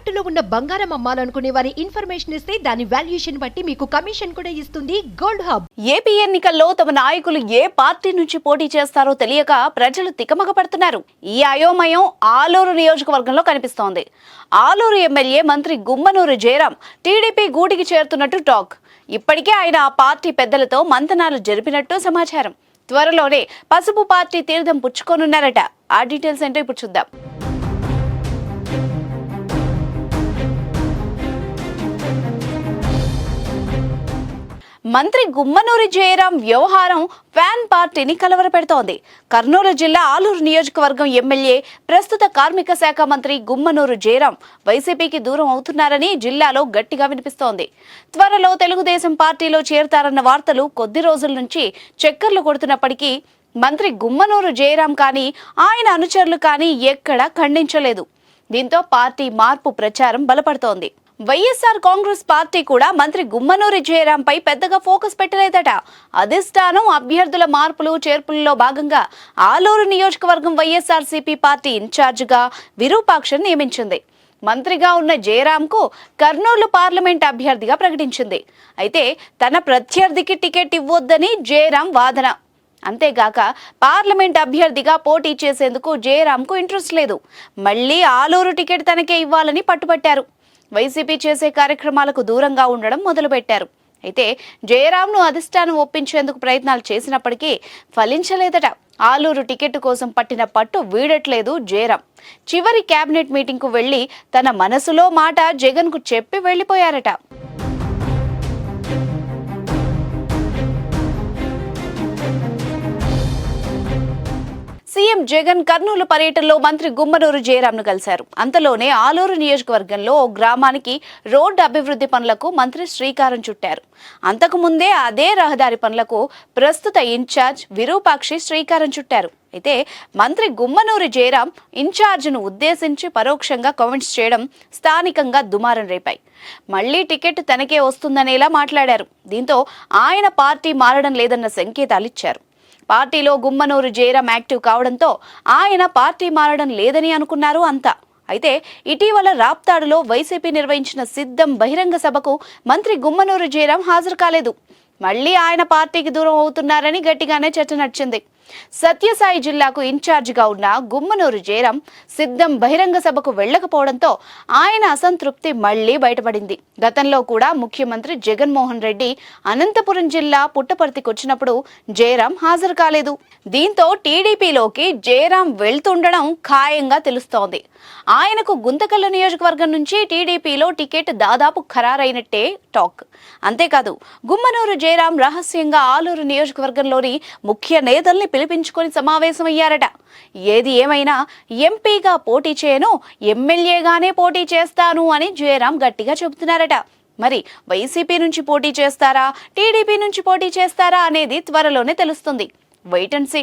తాకట్టులో ఉన్న బంగారం అమ్మాలనుకునే వారి ఇన్ఫర్మేషన్ ఇస్తే దాని వాల్యుయేషన్ బట్టి మీకు కమిషన్ కూడా ఇస్తుంది గోల్డ్ హబ్. ఏపీ ఎన్నికల్లో తమ నాయకులు ఏ పార్టీ నుంచి పోటీ చేస్తారో తెలియక ప్రజలు తికమక పడుతున్నారు. ఈ అయోమయం ఆలూరు నియోజకవర్గంలో కనిపిస్తోంది. ఆలూరు ఎమ్మెల్యే మంత్రి గుమ్మనూరు జయరాం టీడీపీ గూటికి చేరుతున్నట్టు టాక్. ఇప్పటికే ఆయన ఆ పార్టీ పెద్దలతో మంతనాలు జరిపినట్టు సమాచారం. త్వరలోనే పసుపు పార్టీ తీర్థం పుచ్చుకోనున్నారట. ఆ డీటెయిల్స్ ఏంటో ఇప్పుడు చూద్దాం. మంత్రి గుమ్మనూరి జయరాం వ్యవహారం ఫ్యాన్ పార్టీని కలవరపెడుతోంది. కర్నూలు జిల్లా ఆలూరు నియోజకవర్గం ఎమ్మెల్యే ప్రస్తుత కార్మిక శాఖ మంత్రి గుమ్మనూరు జయరాం వైసీపీకి దూరం అవుతున్నారని జిల్లాలో గట్టిగా వినిపిస్తోంది. త్వరలో తెలుగుదేశం పార్టీలో చేరతారన్న వార్తలు కొద్ది రోజుల నుంచి చక్కర్లు కొడుతున్నప్పటికీ మంత్రి గుమ్మనూరు జయరాం కానీ ఆయన అనుచరులు కానీ ఎక్కడా ఖండించలేదు. దీంతో పార్టీ మార్పు ప్రచారం బలపడుతోంది. వైఎస్ఆర్ కాంగ్రెస్ పార్టీ కూడా మంత్రి గుమ్మనూరి జయరాంపై పెద్దగా ఫోకస్ పెట్టలేదట. అధిష్టానం అభ్యర్థుల మార్పులు చేర్పులలో భాగంగా ఆలూరు నియోజకవర్గం వైఎస్ఆర్సీపీ పార్టీ ఇన్ఛార్జిగా విరూపాక్షను నియమించింది. మంత్రిగా ఉన్న జయరాంకు కర్నూలు పార్లమెంట్ అభ్యర్థిగా ప్రకటించింది. అయితే తన ప్రత్యర్థికి టికెట్ ఇవ్వొద్దని జయరాం వాదన. అంతేగాక పార్లమెంట్ అభ్యర్థిగా పోటీ చేసేందుకు జయరాంకు ఇంట్రెస్ట్ లేదు. మళ్ళీ ఆలూరు టికెట్ తనకే ఇవ్వాలని పట్టుబట్టారు. వైసీపీ చేసే కార్యక్రమాలకు దూరంగా ఉండడం మొదలుపెట్టారు. అయితే జయరాంను అధిష్టానం ఒప్పించేందుకు ప్రయత్నాలు చేసినప్పటికీ ఫలించలేదట. ఆలూరు టికెట్ కోసం పట్టిన పట్టు వీడట్లేదు జయరాం. చివరి కేబినెట్ మీటింగ్కు వెళ్ళి తన మనసులో మాట జగన్కు చెప్పి వెళ్ళిపోయారట సీఎం జగన్ కర్నూలు పర్యటనలో మంత్రి గుమ్మనూరు జయరాంను కలిశారు. అంతలోనే ఆలూరు నియోజకవర్గంలో ఓ గ్రామానికి రోడ్డు అభివృద్ధి పనులకు మంత్రి శ్రీకారం చుట్టారు. అంతకుముందే అదే రహదారి పనులకు ప్రస్తుత ఇన్ఛార్జ్ విరూపాక్షి శ్రీకారం చుట్టారు. అయితే మంత్రి గుమ్మనూరు జయరాం ఇన్ఛార్జ్ను ఉద్దేశించి పరోక్షంగా కామెంట్స్ చేయడం స్థానికంగా దుమారం రేపాయి. మళ్ళీ టికెట్ తనకే వస్తుందనేలా మాట్లాడారు. దీంతో ఆయన పార్టీ మారడం లేదన్న సంకేతాలు ఇచ్చారు. పార్టీలో గుమ్మనూరు జయరాం యాక్టివ్ కావడంతో ఆయన పార్టీ మారడం లేదని అనుకున్నారు అంతా. అయితే ఇటీవల రాప్తాడులో వైసీపీ నిర్వహించిన సిద్ధం బహిరంగ సభకు మంత్రి గుమ్మనూరు జయరాం హాజరు కాలేదు. మళ్ళీ ఆయన పార్టీకి దూరం అవుతున్నారని గట్టిగానే చర్చ నడిచింది. సత్యసాయి జిల్లాకు ఇన్ఛార్జిగా ఉన్న గుమ్మనూరు జయరాం సిద్ధం బహిరంగ సభకు వెళ్ళకపోవడంతో ఆయన అసంతృప్తి మళ్ళీ బయటపడింది. గతంలో కూడా ముఖ్యమంత్రి జగన్మోహన్ రెడ్డి అనంతపురం జిల్లా పుట్టపర్తికి వచ్చినప్పుడు జయరాం హాజరు కాలేదు. దీంతో టీడీపీలోకి జయరాం వెళ్తుండడం ఖాయంగా తెలుస్తోంది. ఆయనకు గుంతకల్లు నియోజకవర్గం నుంచి టీడీపీలో టికెట్ దాదాపు ఖరారైనట్టే టాక్. అంతేకాదు గుమ్మనూరు జయరాం రహస్యంగా ఆలూరు నియోజకవర్గంలోని ముఖ్య నేతల్ని పిలిపించుకొని సమావేశమయ్యారట. ఏది ఏమైనా ఎంపీగా పోటీ చేయను ఎమ్మెల్యేగానే పోటీ చేస్తాను అని జయరాం గట్టిగా చెబుతున్నారట. మరి వైసీపీ నుంచి పోటీ చేస్తారా టీడీపీ నుంచి పోటీ చేస్తారా అనేది త్వరలోనే తెలుస్తుంది. Wait and see